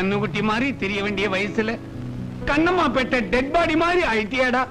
கண்ணுக்குட்டி மாதிரி தெரிய வேண்டிய வயசுல கண்ணம்மா பெற்ற டெட் பாடி மாதிரி ஆயிட்டியாடா?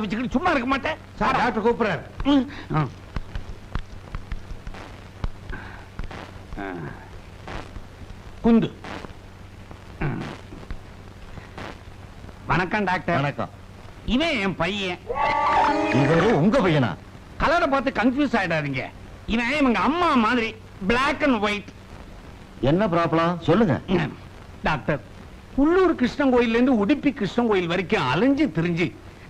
கால வச்சுக்கிட்டு சும்மா இருக்க மாட்டேன். சார் டாக்டர் கூப்பிடுறாரு. குந்து. வணக்கம் டாக்டர். வணக்கம். இவன் என் பையன். இவரு உங்க பையனா? கலரை பார்த்து கன்ஃபியூஸ் ஆயிடாதீங்க. இவன் இவங்க அம்மா மாதிரி பிளாக் அண்ட் ஒயிட் என்ன ப்ராப்ளம்? சொல்லுங்க. டாக்டர் உள்ளூர் கிருஷ்ணன் கோயில்ல இருந்து உடுப்பி கிருஷ்ணன் கோயில் வரைக்கும் அலைஞ்சு திரிஞ்சு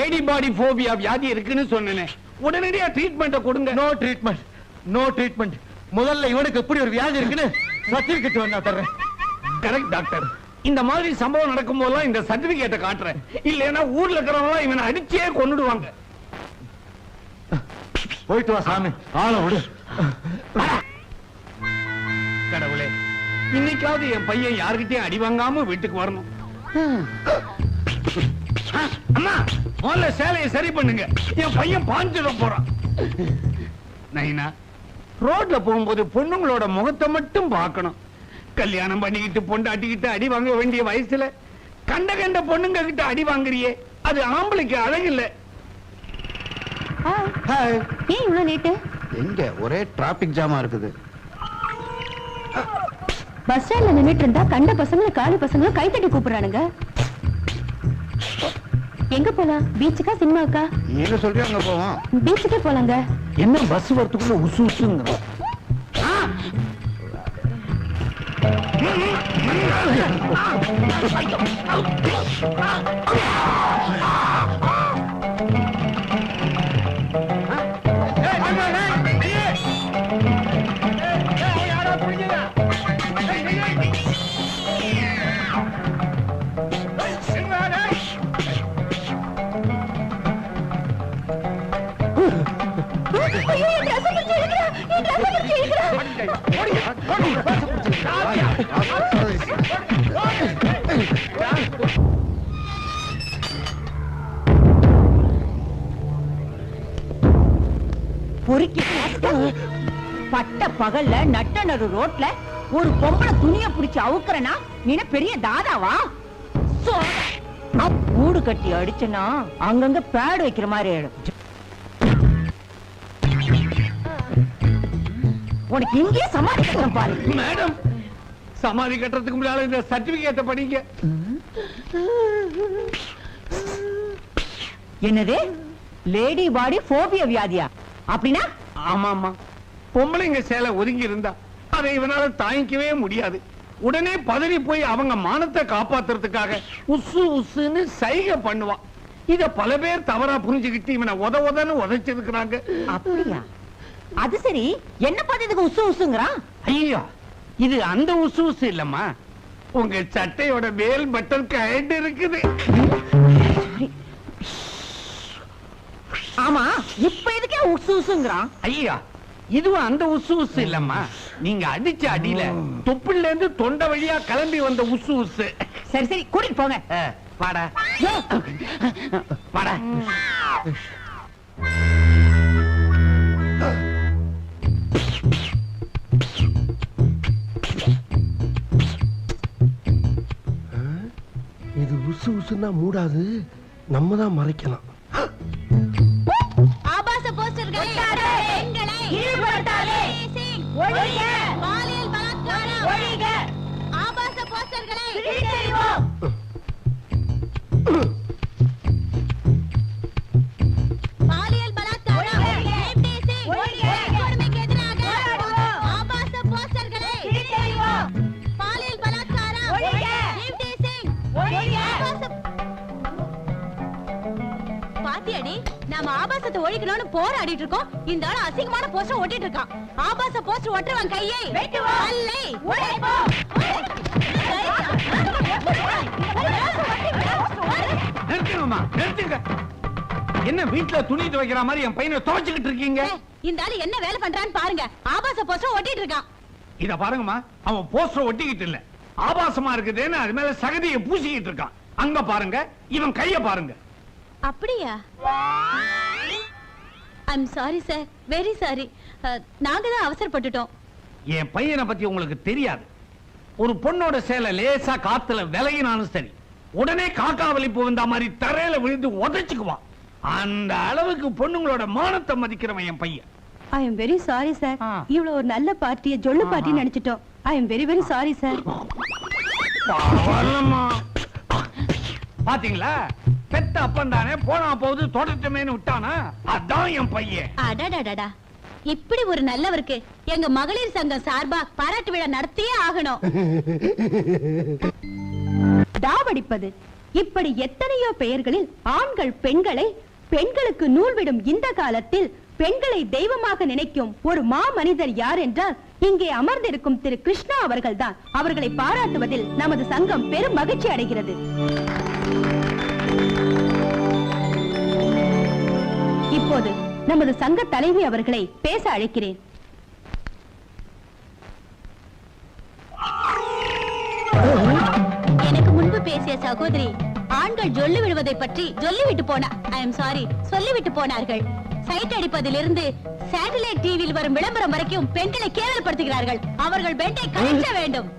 லேடி பாடி போபியா வியாதி இருக்குன்னு சொன்னேனே. உடனடியா ட்ரீட்மெண்ட்டை கொடுங்க. நோ ட்ரீட்மெண்ட் நோ ட்ரீட்மெண்ட் முதல்ல இவனுக்கு எப்படி ஒரு வியாதி இருக்குன்னு சர்டிபிகேட் வேணா தர்றேன். கரெக்ட் டாக்டர் இந்த மாதிரி சம்பவம் நடக்கும் போதெல்லாம் இந்த சர்டிபிகேட்டை காட்டுறேன். இல்லைன்னா ஊர்ல இருக்கிறவங்க இவனை அடிச்சே கொன்னுடுவாங்க. போயிட்டு வா சாமி. ஆள விடு. கடவுளே இன்னைக்காவது என் பையன் யாருக்கிட்டயும் அடி வாங்காம வீட்டுக்கு வரணும். அம்மா முதல்ல சேலையை சரி பண்ணுங்க. என் பையன் பாஞ்சிட போறான். நைனா ரோட்ல போகும்போது பொண்ணுங்களோட முகத்தை மட்டும் பார்க்கணும். கல்யாணம் பண்ணிக்கிட்டு பொண்டாட்டிக்கிட்டு அடி வாங்க வேண்டிய வயசுல கண்ட கண்ட பொண்ணுங்க கிட்ட அடி வாங்குறியே அது ஆம்பளைக்கு அழகில்லை. ஹாய் ஏன் இவ்வளவு லேட்டு எங்க? ஒரே டிராபிக் ஜாமா இருக்குது. பஸ் ஸ்டாண்ட்ல நின்னுட்டு இருந்தா கண்ட பசங்களும் காலி பசங்களும் கைத்தட்டி கூப்பிடுறானுங்க. எங்க போலாம்? பீச்சுக்கா சினிமாவுக்கா நீங்க சொல்றியா அங்க போவோம். பீச்சுக்கே போலாங்க. என்ன பஸ் வரத்துக்குள்ள உசு உசுங்க பொறுக்கி பட்ட பகல்ல நட்ட நடு ரோட்ல ஒரு பொம்பளை துணிய புடிச்சு அவுக்குறனா? நீ பெரிய தாதாவா? கூடு கட்டி அடிச்சனா? அங்கங்க பேடு வைக்கிற மாதிரி ஆயிடும். உனக்கு இங்கேயே சமாளிக்கிறேன் பாரு. மேடம் சமாதி கட்டுறதுக்கு முன்னால இந்த சர்டிபிகேட்ட படிங்க. என்னது? லேடி பாடி போபியா வியாதியா? அப்படின்னா? ஆமா ஆமா பொம்பளைங்க சேலை ஒதுங்கி இருந்தா அதை இவனால தாங்கிக்கவே முடியாது. உடனே பதறி போய் அவங்க மானத்தை காப்பாத்துறதுக்காக உசு உசுன்னு சைகை பண்ணுவான் இத பல பேர் தவறா புரிஞ்சுக்கிட்டு இவனை உத உதன்னு உதைச்சிருக்கிறாங்க. அப்படியா? அது சரி. என்ன பார்த்ததுக்கு உசு உசுங்கிறான் ஐயோ இது அந்த உசு உசு இல்லம்மா. உங்க சட்டையோட மேல் பட்டன் கயண்டு இருக்குது. ஆமா இப்ப எதுக்கே உசு உசுங்கிறான் ஐயா இதுவும் அந்த உசு உசு இல்லம்மா. நீங்க அடிச்ச அடியில தொப்புல இருந்து தொண்டை வழியா கிளம்பி வந்த உசு உசு. சரி சரி கூட்டிட்டு போங்க. வாடா. வாடா. இது மூடாது. நம்ம தான் மறைக்கலாம் போராடிட்டு இருக்கோம். இந்த ஆள் அசிங்கமான போஸ்டர் ஒட்டிட்டு இருக்கான். ஆபாச போஸ்டர் ஒட்டுறவன் கையை. அல்லை நிறுத்துங்கம்மா நிறுத்துங்க. என்ன வீட்டுல துணி துவைக்கிற மாதிரி என் பையனை துவைச்சுக்கிட்டு இருக்கீங்க? இந்த ஆளு என்ன வேலை பண்றான்னு பாருங்க. ஆபாச போஸ்டர் ஒட்டிட்டு இருக்கான். இத பாருங்கம்மா அவன் போஸ்டர் ஒட்டிக்கிட்டு இல்ல. ஆபாசமா இருக்குதுன்னு அது மேல சகதியை பூசிக்கிட்டு இருக்கான். அங்க பாருங்க இவன் கைய பாருங்க. அப்படியா? I'm sorry sir very sorry நாங்க தான் அவசரப்பட்டுட்டோம். என் பையனை பத்தி உங்களுக்கு தெரியாது. ஒரு பொண்ணோட சேலை லேசா காத்துல விலகினாலும் சரி உடனே காக்கா வலிப்பு வந்த மாதிரி தரையில விழுந்து உதைச்சுக்குவான். அந்த அளவுக்கு பொண்ணுங்களோட மானத்தை மதிக்கிறவன் என் பையன். I am very sorry sir. இவ்வளவு ஒரு நல்ல பார்ட்டிய ஜொல்லு party நினைச்சிட்டோம். I am very very sorry sir. பாத்தீங்களா? பெத்த அப்பன் தானே போனா போகுது தொடர்ச்சமேனு விட்டானா? அதான் என் பையன். அடடடடா இப்படி ஒரு நல்லவருக்கு எங்க மகளிர் சங்கம் சார்பா பாராட்டு விழா நடத்தியே ஆகணும். தாவடிப்பது. இப்படி எத்தனையோ பெயர்களில் ஆண்கள் பெண்களை பெண்களுக்கு நூல் விடும் இந்த காலத்தில் பெண்களை தெய்வமாக நினைக்கும் ஒரு மா மனிதர் யார் என்றால் இங்கே அமர்ந்திருக்கும் திரு கிருஷ்ணா அவர்கள்தான். அவர்களை பாராட்டுவதில் நமது சங்கம் பெரும் மகிழ்ச்சி அடைகிறது. நமது சங்க தலைவி அவர்களை பேச அழைக்கிறேன். எனக்கு முன்பு பேசிய சகோதரி ஆண்கள் சொல்லி விடுவதை பற்றி சொல்லிவிட்டு போன ஐ எம் சாரி சொல்லிவிட்டு போனார்கள். சைட் அடிப்பதிலிருந்து சேட்டலைட் டிவியில் வரும் விளம்பரம் வரைக்கும் பெண்களை கேவலப்படுத்துகிறார்கள். அவர்கள் பெண்டை கழிக்க வேண்டும்.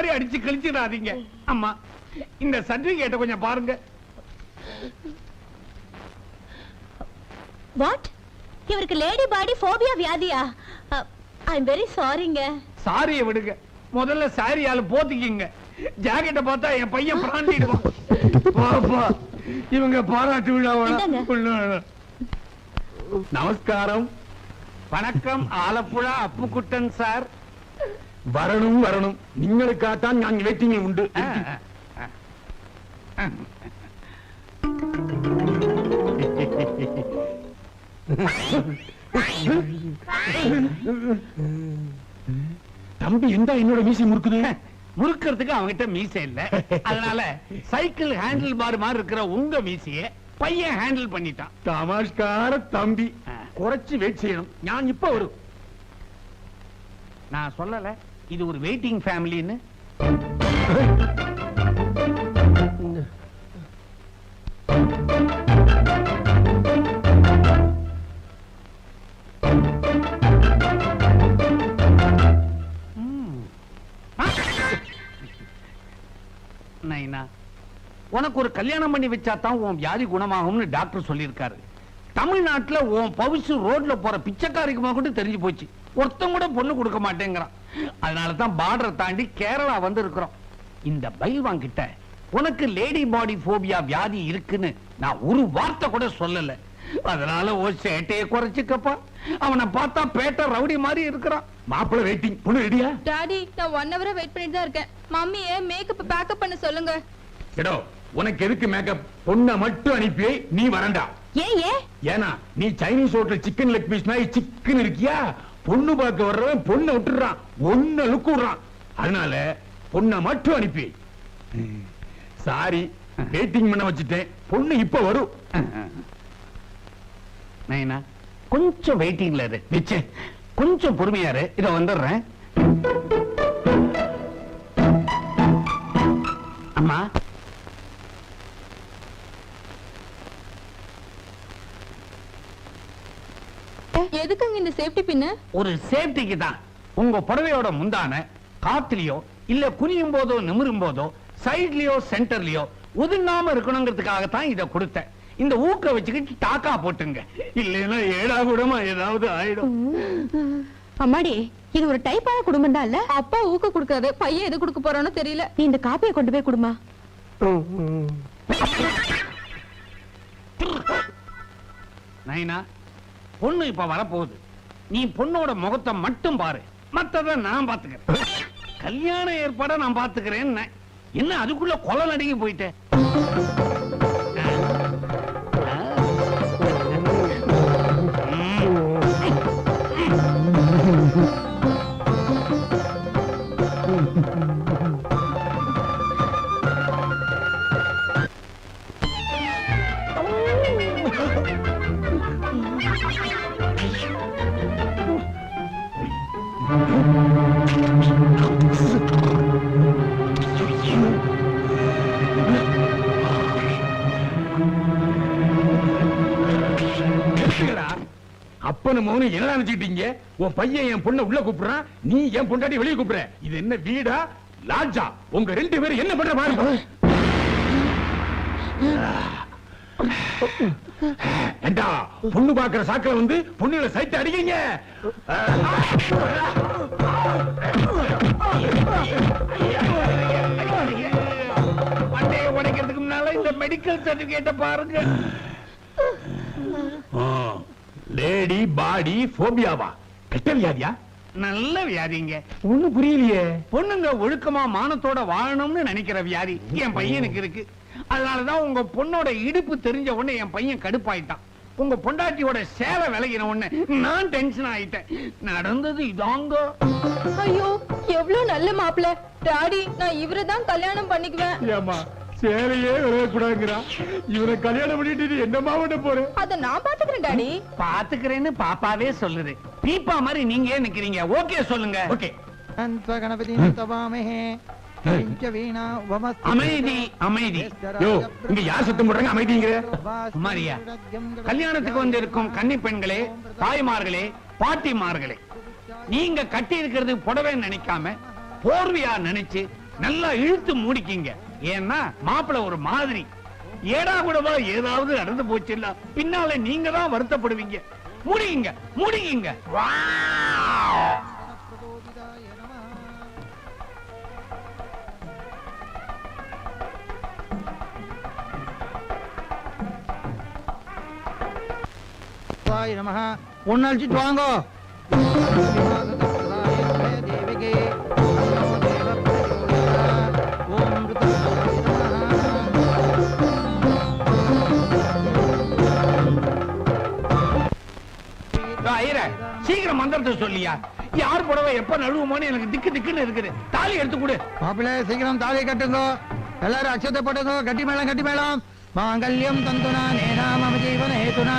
மாதிரி அடிச்சு கழிச்சிடாதீங்க அம்மா இந்த சர்டிபிகேட்டை கொஞ்சம் பாருங்க. வாட் இவருக்கு லேடி பாடி போபியா வியாதியா? ஐ எம் வெரி சாரிங்க சாரியை விடுங்க. முதல்ல சாரியால போத்திக்கிங்க. ஜாக்கெட்டை பார்த்தா என் பையன் பிராண்டிடுவான் பாப்பா இவங்க பாராட்டு. விழாவோட நமஸ்காரம். வணக்கம் ஆலப்புழா அப்புக்குட்டன் சார். வரணும் வரணும். நீங்களுக்காகத்தான் நான் வெயிட்டிங்கில் உண்டு. தம்பி எந்த என்னோட மீசை முறுக்குது? முறுக்கிறதுக்கு அவங்கிட்ட மீசை இல்ல. அதனால சைக்கிள் ஹேண்டில் பார் மாதிரி இருக்கிற உங்க மீசைய பையன் ஹேண்டில் பண்ணிட்டான். தமாஷ்கார தம்பி. குறைச்சு வெயிட் செய்யணும். நான் இப்ப வரும். நான் சொல்லலை. இது ஒரு வெயிட்டிங் ஃபேமிலின்னு நைனா உனக்கு ஒரு கல்யாணம் பண்ணி வச்சா தான் உன் வியாதி குணமாகும்னு டாக்டர் சொல்லியிருக்காரு. தமிழ்நாட்டில் உன் பவுசு ரோட்ல போற பிச்சைக்காரிக்குமா கூட தெரிஞ்சு போச்சு. ஒருத்தம் கூட பொண்ணு கொடுக்க மாட்டேங்கிறான். அதனால தான் பார்டரை தாண்டி கேரளா வந்து இருக்கிறோம் இந்த பைல்வான் கிட்ட உனக்கு லேடி பாடி போபியா வியாதி இருக்குன்னு நான் ஒரு வார்த்தை கூட சொல்லல. அதனால ஒரு சேட்டையை குறைச்சுக்கப்பா. அவனை பார்த்தா பேட்ட ரவுடி மாதிரி இருக்கிறான். மாப்பிள்ளை வெயிட்டிங் பொண்ணு ரெடியா டாடி நான் ஒன் ஹவரா வெயிட் பண்ணிட்டு தான் இருக்கேன். மம்மிய மேக்கப் பேக்கப் பண்ண சொல்லுங்க. எடோ உனக்கு எதுக்கு மேக்கப் பொண்ணை மட்டும் அனுப்பி நீ வரண்டா. ஏன் ஏன்? ஏன்னா நீ Chinese hotel chicken leg piece நாய் சிக்கன் இருக்கியா? பொண்ணு பார்க்க வர்றவன் பொண்ணை விட்டுறான். ஒன்ன லுக்கு விடுறான். அதனால பொண்ணை மட்டும் அனுப்பி. சாரி வெயிட்டிங் பண்ண வச்சுட்டேன். பொண்ணு இப்ப வரும். நைனா கொஞ்சம் வெயிட்டிங்ல இரு. நிச்சே கொஞ்சம் பொறுமையா இரு. இத வந்துடுறேன். அம்மா இந்த சேஃப்டி பின்னு ஒரு சேஃப்டிக்கு தான். உங்க புடவையோட முந்தான காத்துலயோ இல்ல குனியும் போதோ நிமிரும் போதோ சைட்லயோ சென்டர்லயோ ஒதுங்காம இருக்கணுங்கிறதுக்காக தான் இத கொடுத்தேன். இந்த ஊக்க வச்சுக்கிட்டு டாக்கா போட்டுங்க. இல்லைன்னா ஏடா கூடமா ஏதாவது ஆயிடும். அம்மாடி இது ஒரு டைப்பான குடும்பம் தான் இல்ல? அப்பா ஊக்க கொடுக்காது பையன் எது கொடுக்க போறானோ தெரியல. நீ இந்த காப்பியை கொண்டு போய் குடுமா. நைனா பொண்ணு இப்ப வரப்போகுது. நீ பொண்ணோட முகத்தை மட்டும் பாரு. மத்தத நான் பாத்துக்கிறேன். கல்யாண ஏற்பாட நான் பாத்துக்கிறேன் என்ன அதுக்குள்ள கொலை நடுங்கி போயிட்டேன் அப்பனு மௌனு என்ன நினைச்சுக்கிட்டீங்க? உன் பையன் என் பொண்ணை உள்ள கூப்பிடுறான். நீ என் பொண்டாட்டி வெளியே கூப்பிடுற. இது என்ன வீடா? லாட்ஜா. உங்க ரெண்டு பேரும் என்ன பண்ற பாருங்க ஏண்டா பொண்ணு பாக்குற சாக்கில வந்து பொண்ணுகளை சைட்டு அடிக்கிறீங்க? மண்டையை உடைக்கிறதுக்கு முன்னால இந்த மெடிக்கல் சர்டிபிகேட்ட பாருங்க. லேடி பாடி போபியாவா கெட்ட வியாதியா? நல்ல வியாதிங்க. ஒண்ணு புரியலையே. பொண்ணுங்க ஒழுக்கமா மானத்தோட வாழணும்னு நினைக்கிற வியாதி என் பையனுக்கு இருக்கு. அதனாலதான் உங்க பொண்ணோட இடுப்பு தெரிஞ்ச உடனே என் பையன் கடுப்பாயிட்டான். உங்க பொண்டாட்டியோட சேலை விலகின உடனே நான் டென்ஷன் ஆயிட்டேன். நடந்தது இதாங்க. ஐயோ எவ்வளவு நல்ல மாப்பிள்ள. டாடி நான் இவரை தான் கல்யாணம் பண்ணிக்குவேன். ஏமா சேலையே விளையக்கூடாதுங்கிறான் இவனை கல்யாணம் பண்ணிட்டு என்னமா பண்ண போறேன் அத நான் பாத்துக்கிறேன் டாடி. பாத்துக்கிறேன்னு பாப்பாவே சொல்லுது. பீப்பா மாதிரி நீங்க நிக்கிறீங்க? ஓகே சொல்லுங்க. ஓகே. அந்த கணபதி தவாமஹே அமைதி அமைதி. இங்க யார் சுத்தம் போடுறாங்க? அமைதிங்கிற. மாரியா கல்யாணத்துக்கு வந்திருக்கும் கன்னி பெண்களே தாய்மார்களே பாட்டிமார்களே நீங்க கட்டி இருக்கிறது புடவை நினைக்காம போர்வையா நினைச்சு நல்லா இழுத்து மூடிக்கிங்க. ஏன்னா மாப்பிள்ள ஒரு மாதிரி. ஏடா கூடவா ஏதாவது நடந்து போச்சுல்ல பின்னால நீங்க தான் வருத்தப்படுவீங்க. முடியுங்க முடியுங்க. நமஹா ஒன்னு அழிச்சிட்டு வாங்கோ. ஐயரே சீக்கிரம் மந்திரத்தை சொல்லியா. யார் புடவை எப்ப நழுவுமோன்னு எனக்கு திக்கு திக்குன்னு இருக்குது. தாலி எடுத்து கொடு. மாப்பிள்ளை சீக்கிரம் தாலி கட்டுங்க. எல்லாரும் அச்சத்தை போட்டுங்கோ. கட்டி மேளம் கட்டி மேளம். மாங்கல்யம் தந்துனா நேனாம ஜீவன ஹேதுனா